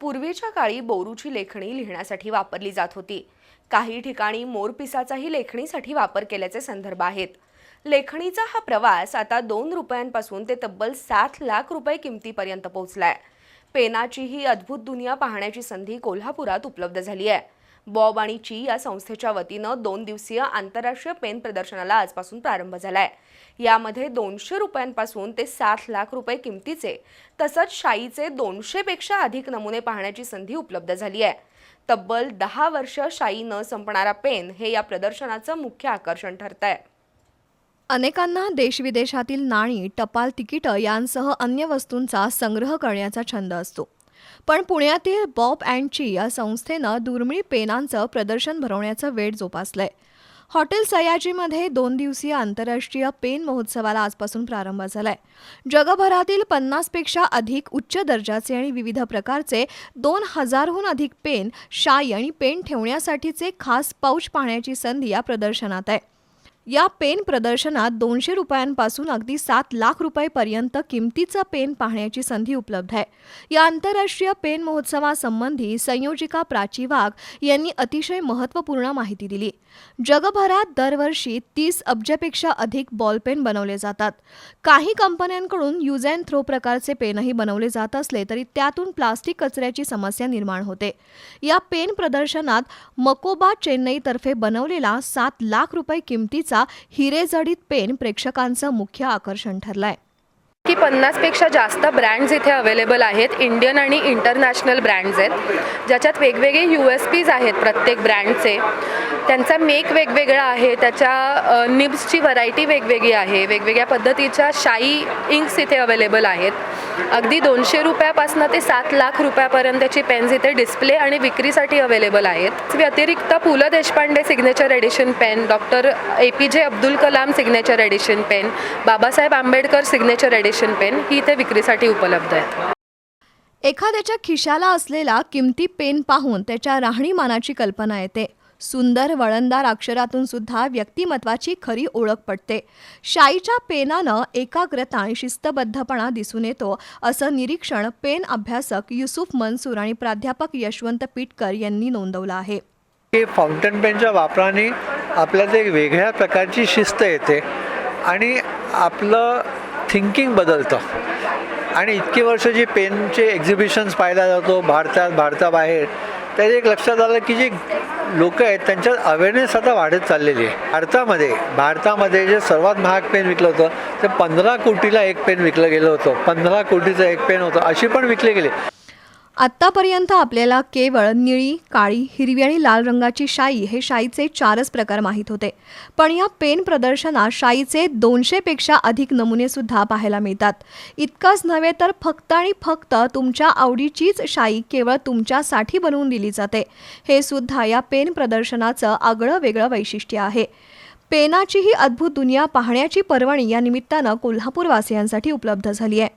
पूर्वीच्या काळी बोरूची लेखणी लिहिण्यासाठी वापरली जात होती. काही ठिकाणी मोरपिसाचाही लेखणीसाठी वापर केल्याचे संदर्भ आहेत. लेखणीचा हा प्रवास आता दोन रुपयांपासून ते तब्बल सात लाख रुपये किमतीपर्यंत पोहोचलाय. पेनाची ही अद्भुत दुनिया पाहण्याची संधी कोल्हापुरात उपलब्ध झाली आहे. बॉब आणि ची या संस्थेच्या वतीनं दोन दिवसीय आंतरराष्ट्रीय पेन प्रदर्शनाला आजपासून प्रारंभ झालाय. यामध्ये दोनशे रुपयांपासून ते सात लाख रुपये किमतीचे तसंच शाईचे दोनशेपेक्षा अधिक नमुने पाहण्याची संधी उपलब्ध झाली आहे. तब्बल दहा वर्ष शाई न संपणारा पेन हे या प्रदर्शनाचं मुख्य आकर्षण ठरत आहे अनेकांना देशविदेशातील नाणी टपाल तिकीटं यांसह अन्य वस्तूंचा संग्रह करण्याचा छंद असतो. पण पुण्यातील बॉब अँड ची या संस्थेनं दुर्मिळ पेनांचं प्रदर्शन भरवण्याचं वेळ जोपासलंय. हॉटेल सयाजीमध्ये दोन दिवसीय आंतरराष्ट्रीय पेन महोत्सवाला आजपासून प्रारंभ झालाय. जगभरातील पन्नासपेक्षा अधिक उच्च दर्जाचे आणि विविध प्रकारचे दोन हजारहून अधिक पेन शाई आणि पेन ठेवण्यासाठीचे खास पाऊच पाहण्याची संधी या प्रदर्शनात आहे. या पेन प्रदर्शनात दोनशे रुपयांपासून अगदी सात लाख रुपयेपर्यंत किमतीचा पेन पाहण्याची संधी उपलब्ध आहे. या आंतरराष्ट्रीय पेन महोत्सवासंबंधी संयोजिका प्राची वाघ यांनी अतिशय महत्त्वपूर्ण माहिती दिली. जगभरात दरवर्षी तीस अब्जपेक्षा अधिक बॉल पेन बनवले जातात. काही कंपन्यांकडून यूज अँड थ्रो प्रकारचे पेनही बनवले जात असले तरी त्यातून प्लास्टिक कचऱ्याची समस्या निर्माण होते. या पेन प्रदर्शनात मकोबा चेन्नईतर्फे बनवलेला सात लाख रुपये किमतीचा हिरेजडित पेन प्रेक्षकांचं मुख्य आकर्षण ठरलाय. की पन्नासपेक्षा जास्त ब्रँड्स इथे अवेलेबल आहेत इंडियन आणि इंटरनॅशनल ब्रँड्स आहेत. ज्याच्यात वेगवेगळे यू एस पीज आहेत प्रत्येक ब्रँडचे त्यांचा मेक वेगवेगळा आहे त्याच्या निब्सची व्हरायटी वेगवेगळी आहे वेगवेगळ्या पद्धतीच्या शाई इंक्स इथे अवेलेबल आहेत. अगदी दोनशे रुपयापासून ते सात लाख रुपयापर्यंतची पेन्स इथे डिस्प्ले आणि विक्रीसाठी अवेलेबल आहेत. व्यतिरिक्त Pu La Deshpande signature edition pen doctor A P J Abdul Kalam signature edition pen Babasaheb Ambedkar signature edition pen ही इथे विक्रीसाठी उपलब्ध आहेत. एखाद्याच्या खिशाला असलेला किमती पेन पाहून त्याच्या राहणीमानाची कल्पना येते. सुंदर वळणदार अक्षरातून सुद्धा व्यक्तिमत्वाची खरी ओळख पडते. शाईच्या पेनानं एकाग्रता आणि शिस्तबद्धपणा दिसून येतो असं निरीक्षण पेन अभ्यासक युसुफ मनसूर आणि प्राध्यापक यशवंत पिटकर यांनी नोंदवलं आहे. फाउंटन पेनच्या वापराने आपल्यात एक वेगळ्या प्रकारची शिस्त येते आणि आपलं थिंकिंग बदलतं. आणि इतकी वर्ष जी पेनचे एक्झिबिशन्स पाहायला जातो भारतात भारताबाहेर त्याचे एक लक्षात आलं की जी लोक आहेत त्यांच्यात अवेअरनेस आता वाढत चाललेली आहे. भारतामध्ये भारतामध्ये जे सर्वात महाग पेन विकलं होतं ते पंधरा कोटीला एक पेन विकलं गेलं होतं. पंधरा कोटीचं एक पेन होतं अशी पण विकले गेले. आत्तापर्यंत आपल्याला केवळ निळी काळी हिरवी आणि लाल रंगाची शाई हे शाईचे चारच प्रकार माहीत होते. पण या पेन प्रदर्शनात शाईचे दोनशेपेक्षा अधिक नमुने सुद्धा पाहायला मिळतात. इतकंच नव्हे तर फक्त आणि फक्त तुमच्या आवडीचीच शाई केवळ तुमच्यासाठी बनवून दिली जाते. हे सुद्धा या पेन प्रदर्शनाचं आगळं वेगळं वैशिष्ट्य आहे. पेनाची ही अद्भुत दुनिया पाहण्याची पर्वणी या निमित्तानं कोल्हापूरवासियांसाठी उपलब्ध झाली आहे.